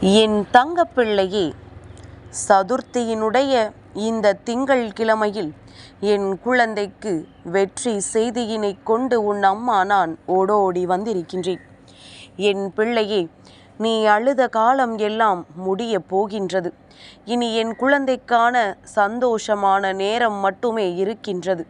என் தங்கப்பிள்ளையே சதுர்த்தியினுடைய இந்த திங்கள் கிழமையில் என் குழந்தைக்கு வெற்றி செய்தியினை கொண்டு உன் அம்மா நான் ஓடோடி வந்திருக்கின்றேன். என் பிள்ளையே நீ அழுத காலம் எல்லாம் முடிய போகின்றது. இனி என் குழந்தைக்கான சந்தோஷமான நேரம் மட்டுமே இருக்கின்றது.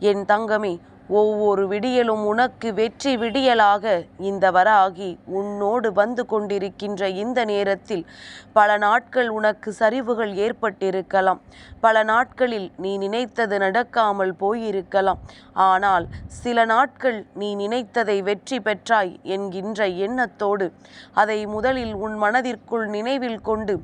என் தங்கமே ஒவ்வொரு விடியலும் உனக்கு வெற்றி விடியலாக இந்த வராகி உன்னோடு வந்து கொண்டிருக்கின்ற இந்த நேரத்தில் பல நாட்கள் உனக்கு சரிவுகள் ஏற்பட்டிருக்கலாம். பல நாட்களில் நீ நினைத்தது நடக்காமல் போயிருக்கலாம். ஆனால் சில நாட்கள் நீ நினைத்ததை வெற்றி பெற்றாய் என்கின்ற எண்ணத்தோடு அதை முதலில் உன் மனதிற்குள் நினைவில் கொண்டு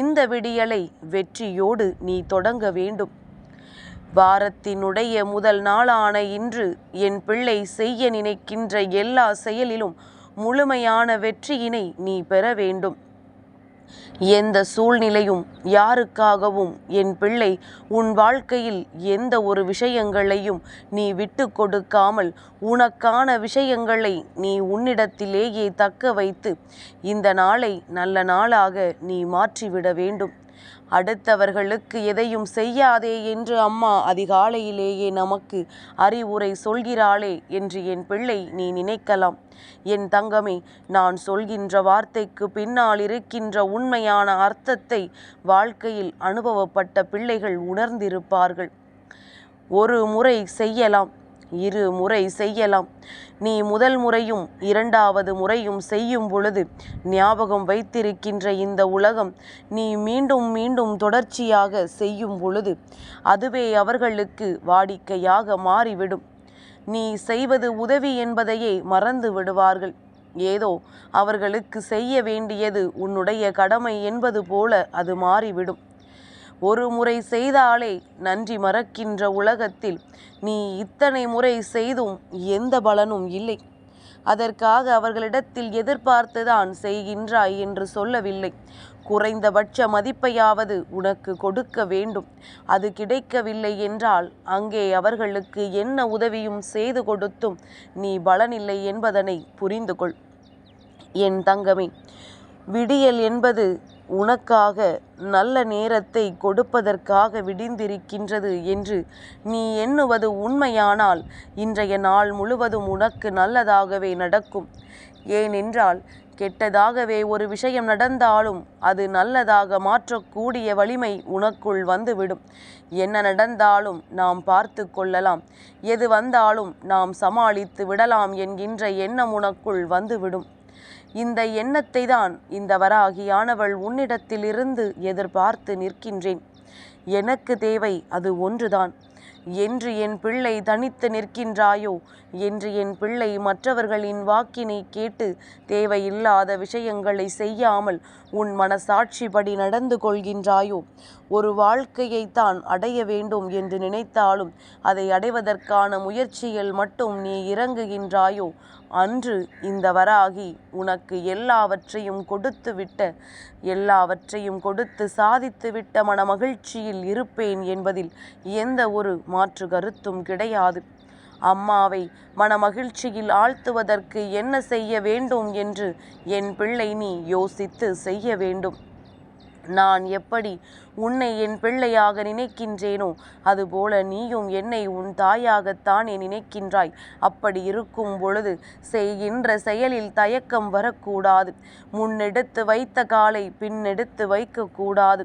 இந்த விடியலை வெற்றியோடு நீ தொடங்க வேண்டும். வாரத்தினுடைய முதல் நாளான இன்று என் பிள்ளை செய்ய நினைக்கின்ற எல்லா செயலிலும் முழுமையான வெற்றியினை நீ பெற வேண்டும். எந்த சூழ்நிலையும் யாருக்காகவும் என் பிள்ளை உன் வாழ்க்கையில் எந்த ஒரு விஷயங்களையும் நீ விட்டு கொடுக்காமல் உனக்கான விஷயங்களை நீ உன்னிடத்திலேயே தக்க வைத்து இந்த நாளை நல்ல நாளாக நீ மாற்றிவிட வேண்டும். அடுத்தவர்களுக்கு எதையும் செய்யாதே என்று அம்மா அதிகாலையிலேயே நமக்கு அறிவுரை சொல்கிறாளே என்று என் பிள்ளை நீ நினைக்கலாம். என் தங்கமே நான் சொல்கின்ற வார்த்தைக்கு பின்னால் இருக்கின்ற உண்மையான அர்த்தத்தை வாழ்க்கையில் அனுபவப்பட்ட பிள்ளைகள் உணர்ந்திருப்பார்கள். ஒரு முறை செய்யலாம். இரு முறை செய்யலாம். நீ முதல் முறையும் இரண்டாவது முறையும் செய்யும் பொழுது ஞாபகம் வைத்திருக்கின்ற இந்த உலகம் நீ மீண்டும் மீண்டும் தொடர்ச்சியாக செய்யும் பொழுது அதுவே அவர்களுக்கு வாடிக்கையாக மாறிவிடும். நீ செய்வது உதவி என்பதையே மறந்து விடுவார்கள். ஏதோ அவர்களுக்கு செய்ய வேண்டியது உன்னுடைய கடமை என்பது போல அது மாறிவிடும். ஒரு முறை செய்தாலே நன்றி மறக்கின்ற உலகத்தில். நீ இத்தனை முறை செய்தும் எந்த பலனும் இல்லை. அதற்காக அவர்களிடத்தில் எதிர்பார்த்துதான் செய்கின்றாய் என்று சொல்லவில்லை. குறைந்தபட்ச மதிப்பையாவது உனக்கு கொடுக்க வேண்டும். அது கிடைக்கவில்லை என்றால் அங்கே அவர்களுக்கு என்ன உதவியும் செய்து கொடுத்தும் நீ பலனில்லை என்பதனை புரிந்து கொள் என் தங்கமே விடியல் என்பது உனக்காக நல்ல நேரத்தை கொடுப்பதற்காக விடிந்திருக்கின்றது என்று நீ எண்ணுவது உண்மையானால் இன்றைய நாள் முழுவதும் உனக்கு நல்லதாகவே நடக்கும். ஏனென்றால் கெட்டதாகவே ஒரு விஷயம் நடந்தாலும் அது நல்லதாக மாற்றக்கூடிய வலிமை உனக்குள் வந்துவிடும். என்ன நடந்தாலும் நாம் பார்த்து கொள்ளலாம். எது வந்தாலும் நாம் சமாளித்து விடலாம் என்கின்ற எண்ணம் உனக்குள் வந்துவிடும். இந்த எண்ணத்தை தான் இந்த வராகியானவள் உன்னிடத்திலிருந்து எதிர்பார்த்து நிற்கின்றேன். எனக்கு தேவை அது ஒன்றுதான். என்று என் பிள்ளை தனித்து நிற்கின்றாயோ? என்று என் பிள்ளை மற்றவர்களின் வாக்கினை கேட்டு தேவையில்லாத விஷயங்களை செய்யாமல் உன் மனசாட்சிப்படி நடந்து கொள்கின்றாயோ? ஒரு வாழ்க்கையைத்தான் அடைய வேண்டும் என்று நினைத்தாலும் அதை அடைவதற்கான முயற்சியில் மட்டும் நீ இறங்குகின்றாயோ? அன்று இந்த வராகி உனக்கு எல்லாவற்றையும் கொடுத்து விட்ட எல்லாவற்றையும் கொடுத்து சாதித்துவிட்ட மன மகிழ்ச்சியில் இருப்பேன் என்பதில் எந்த ஒரு மாற்று கருத்தும் கிடையாது. அம்மாவை மனமகிழ்ச்சியில் ஆழ்த்துவதற்கு என்ன செய்ய வேண்டும் என்று என் பிள்ளை நீ யோசித்து செய்ய வேண்டும். நான் எப்படி உன்னை என் பிள்ளையாக நினைக்கின்றேனோ அதுபோல நீயும் என்னை உன் தாயாகத்தானே நினைக்கின்றாய். அப்படி இருக்கும் பொழுது செய்கின்ற செயலில் தயக்கம் வரக்கூடாது. முன்னெடுத்து வைத்த காலை பின்னெடுத்து வைக்கக்கூடாது.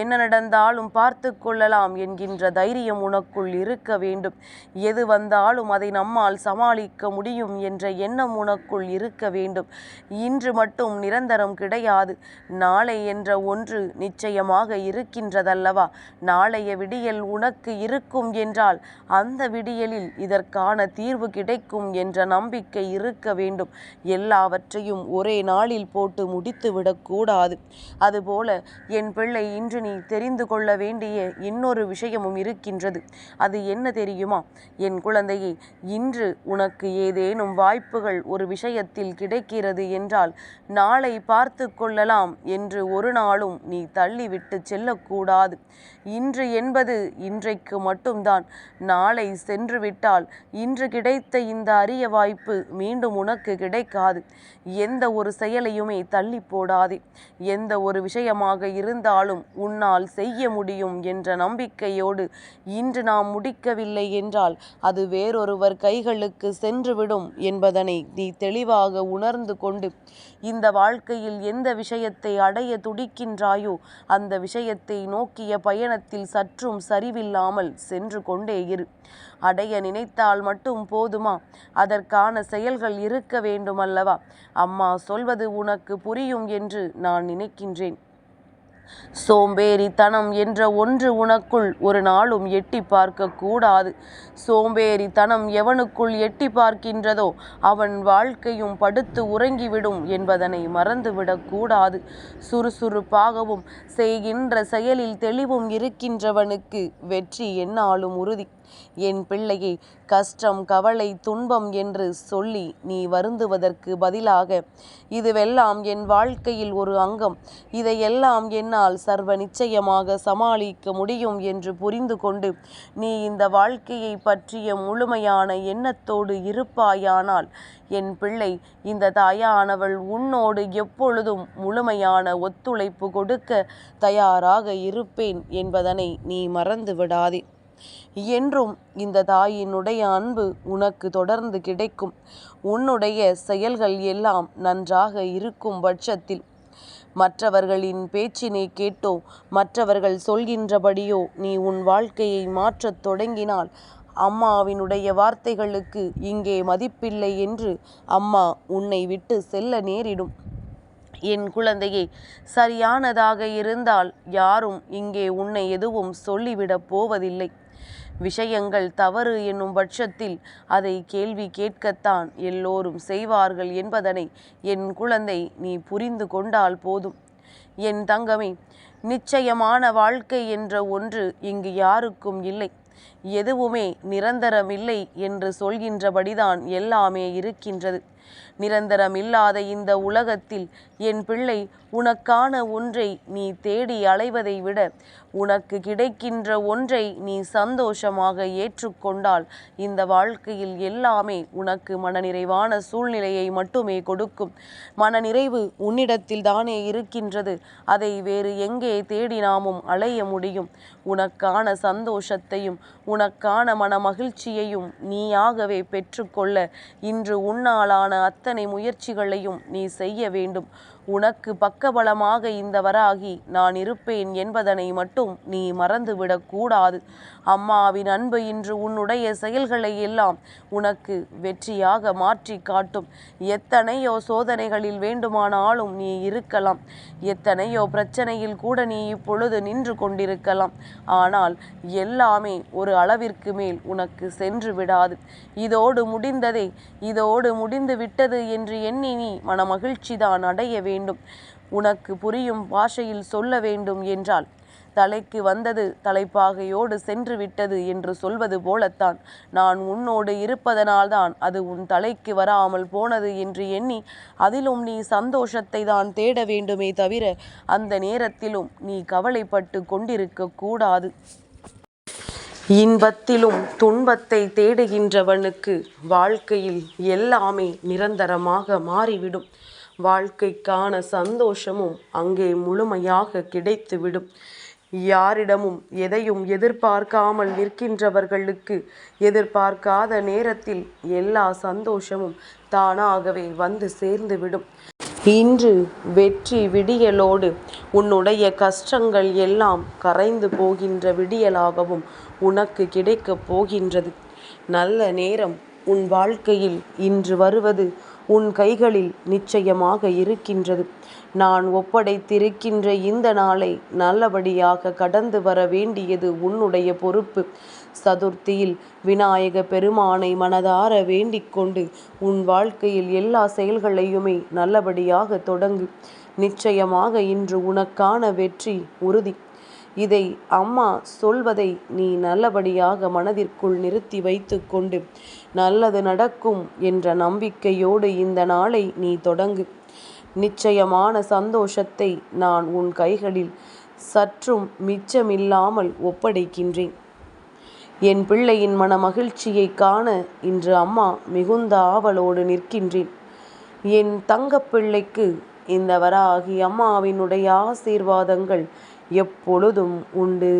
என்ன நடந்தாலும் பார்த்து கொள்ளலாம் என்கின்ற தைரியம் உனக்குள் இருக்க வேண்டும். எது வந்தாலும் அதை நம்மால் சமாளிக்க முடியும் என்ற எண்ணம் உனக்குள் இருக்க வேண்டும். இன்று மட்டும் நிரந்தரம் கிடையாது. நாளை என்ற ஒன்று நிச்சயமாக இருக்கின்றதல்லவா? நாளைய விடியல் உனக்கு இருக்கும் என்றால் அந்த விடியலில் இதற்கான தீர்வு கிடைக்கும் என்ற நம்பிக்கை இருக்க வேண்டும். எல்லாவற்றையும் ஒரே நாளில் போட்டு முடித்து விடக்கூடாது அதுபோல என் பிள்ளை இன்று நீ தெரிந்து கொள்ள வேண்டிய இன்னொரு விஷயமும் இருக்கின்றது. அது என்ன தெரியுமா? என் குழந்தையே இன்று உனக்கு ஏதேனும் வாய்ப்புகள் ஒரு விஷயத்தில் கிடைக்கிறது என்றால் நாளை பார்த்து கொள்ளலாம் என்று ஒரு நாளும் நீ தள்ளிவிட்டு செல்லக்கூடாது. இன்று என்பது இன்றைக்கு மட்டும்தான். நாளை சென்றுவிட்டால் இன்று கிடைத்த இந்த அரிய வாய்ப்பு மீண்டும் உனக்கு கிடைக்காது. எந்த ஒரு செயலையுமே தள்ளி போடாதே. எந்த ஒரு விஷயமாக இருந்தாலும் உன்னால் செய்ய முடியும் என்ற நம்பிக்கையோடு இன்று நாம் முடிக்கவில்லை என்றால் அது வேறொருவர் கைகளுக்கு சென்றுவிடும் என்பதனை நீ தெளிவாக உணர்ந்து கொண்டு இந்த வாழ்க்கையில் எந்த விஷயத்தை அடைய துடிக்கின்றாய் அந்த விஷயத்தை நோக்கிய பயணத்தில் சற்றும் சரிவில்லாமல் சென்று கொண்டே இரு. அடைய நினைத்தால் மட்டும் போதுமா? அதற்கான செயல்கள் இருக்க வேண்டுமல்லவா? அம்மா சொல்வது உனக்கு புரியும் என்று நான் நினைக்கின்றேன். சோம்பேறித்தனம் என்ற ஒன்று உனக்குள் ஒரு நாளும் எட்டி பார்க்க கூடாது சோம்பேறித்தனம் எவனுக்குள் எட்டி பார்க்கின்றதோ அவன் வாழ்க்கையும் படுத்து உறங்கிவிடும் என்பதனை மறந்துவிடக் கூடாது சுறுசுறுப்பாகவும் செய்கின்ற செயலில் தெளிவும் இருக்கின்றவனுக்கு வெற்றி என்னாலும் உறுதி என் பிள்ளையே கஷ்டம் கவலை துன்பம் என்று சொல்லி நீ வருந்துவதற்கு பதிலாக இதுவெல்லாம் என் வாழ்க்கையில் ஒரு அங்கம். இதையெல்லாம் என்னால் சர்வ நிச்சயமாக சமாளிக்க முடியும் என்று புரிந்து கொண்டு நீ இந்த வாழ்க்கையை பற்றிய முழுமையான எண்ணத்தோடு இருப்பாயானால் என் பிள்ளை இந்த தாயானவள் உன்னோடு எப்பொழுதும் முழுமையான ஒத்துழைப்பு கொடுக்க தயாராக இருப்பேன் என்பதனை நீ மறந்து விடாதே என்றும் இந்த தாயினுடைய அன்பு உனக்கு தொடர்ந்து கிடைக்கும். உன்னுடைய செயல்கள் எல்லாம் நன்றாக இருக்கும் பட்சத்தில். மற்றவர்களின் பேச்சினை கேட்டோ மற்றவர்கள் சொல்கின்றபடியோ நீ உன் வாழ்க்கையை மாற்றத் தொடங்கினால் அம்மாவினுடைய வார்த்தைகளுக்கு இங்கே மதிப்பில்லை என்று அம்மா உன்னை விட்டு செல்ல நேரிடும். என் குழந்தையே சரியானதாக இருந்தால் யாரும் இங்கே உன்னை எதுவும் சொல்லிவிடப் போவதில்லை. விஷயங்கள் தவறு என்னும் பட்சத்தில் அதை கேள்வி கேட்கத்தான் எல்லோரும் செய்வார்கள் என்பதனை என் குழந்தை நீ புரிந்து கொண்டால் போதும். என் தங்கமே நிச்சயமான வாழ்க்கை என்ற ஒன்று இங்கு யாருக்கும் இல்லை. எதுவுமே நிரந்தரமில்லை என்று சொல்கின்றபடிதான் எல்லாமே இருக்கின்றது. நிரந்தரமில்லாத இந்த உலகத்தில் என் பிள்ளை உனக்கான ஒன்றை நீ தேடி அலைவதை விட உனக்கு கிடைக்கின்ற ஒன்றை நீ சந்தோஷமாக ஏற்றுக்கொண்டால் இந்த வாழ்க்கையில் எல்லாமே உனக்கு மனநிறைவான சூழ்நிலையை மட்டுமே கொடுக்கும். மனநிறைவு உன்னிடத்தில் தானே இருக்கின்றது. அதை வேறு எங்கே தேடினாமும் அலைய முடியும்? உனக்கான சந்தோஷத்தையும் உனக்கான மன மகிழ்ச்சியையும் நீயாகவே பெற்றுக்கொள்ள இன்று உன்னாலான அத்தனை முயற்சிகளையும் நீ செய்ய வேண்டும். உனக்கு பக்கபலமாக இந்த வராகி நான் இருப்பேன் என்பதனை மட்டும் நீ மறந்துவிடக் கூடாது அம்மாவின் அன்பு இன்று உன்னுடைய செயல்களை எல்லாம் உனக்கு வெற்றியாக மாற்றி காட்டும். எத்தனையோ சோதனைகளில் வேண்டுமானாலும் நீ இருக்கலாம். எத்தனையோ பிரச்சனையில் கூட நீ இப்பொழுது நின்று கொண்டிருக்கலாம். ஆனால் எல்லாமே ஒரு அளவிற்கு மேல் உனக்கு சென்று விடாது. இதோடு முடிந்ததே இதோடு முடிந்து விட்டது என்று எண்ணி நீ மனமகிழ்ச்சிதான் அடைய வேண்டும் உனக்கு புரியும் பாஷையில் சொல்ல வேண்டும் என்றால் தலைக்கு வந்தது தலைப்பாகையோடு சென்று விட்டது என்று சொல்வது போலத்தான். நான் உன்னோடு இருப்பதனால்தான் அது உன் தலைக்கு வராமல் போனது என்று எண்ணி அதிலும் நீ சந்தோஷத்தை தான் தேட வேண்டுமே தவிர அந்த நேரத்திலும் நீ கவலைப்பட்டு கொண்டிருக்க கூடாது. இன்பத்திலும் துன்பத்தை தேடுகின்றவனுக்கு வாழ்க்கையில் எல்லாமே நிரந்தரமாக மாறிவிடும். வாழ்க்கைக்கான சந்தோஷமும் அங்கே முழுமையாக கிடைத்துவிடும். யாரிடமும் எதையும் எதிர்பார்க்காமல் நிற்கின்றவர்களுக்கு எதிர்பார்க்காத நேரத்தில் எல்லா சந்தோஷமும் தானாகவே வந்து சேர்ந்துவிடும். இன்று வெற்றி விடியலோடு உன்னுடைய கஷ்டங்கள் எல்லாம் கரைந்து போகின்ற விடியலாகவும் உனக்கு கிடைக்கப் போகின்றது. நல்ல நேரம் உன் வாழ்க்கையில் இன்று வருவது உன் கைகளில் நிச்சயமாக இருக்கின்றது. நான் ஒப்படைத்திருக்கின்ற இந்த நாளை நல்லபடியாக கடந்து வர வேண்டியது உன்னுடைய பொறுப்பு. சதுர்த்தியில் விநாயக பெருமானை மனதார வேண்டிக்கொண்டு உன் வாழ்க்கையில் எல்லா செயல்களையுமே நல்லபடியாக தொடங்கு. நிச்சயமாக இன்று உனக்கான வெற்றி உறுதி. இதை அம்மா சொல்வதை நீ நல்லபடியாக மனதிற்குள் நிறுத்தி வைத்து கொண்டு நல்லது நடக்கும் என்ற நம்பிக்கையோடு இந்த நாளை நீ தொடங்கு. நிச்சயமான சந்தோஷத்தை நான் உன் கைகளில் சற்றும் மிச்சமில்லாமல் ஒப்படைக்கின்றேன். என் பிள்ளையின் மன மகிழ்ச்சியை காண இன்று அம்மா மிகுந்த ஆவலோடு நிற்கின்றேன். என் தங்கப்பிள்ளைக்கு இந்த வராகி அம்மாவினுடைய ஆசீர்வாதங்கள் எப்பொழுதும் உண்டு.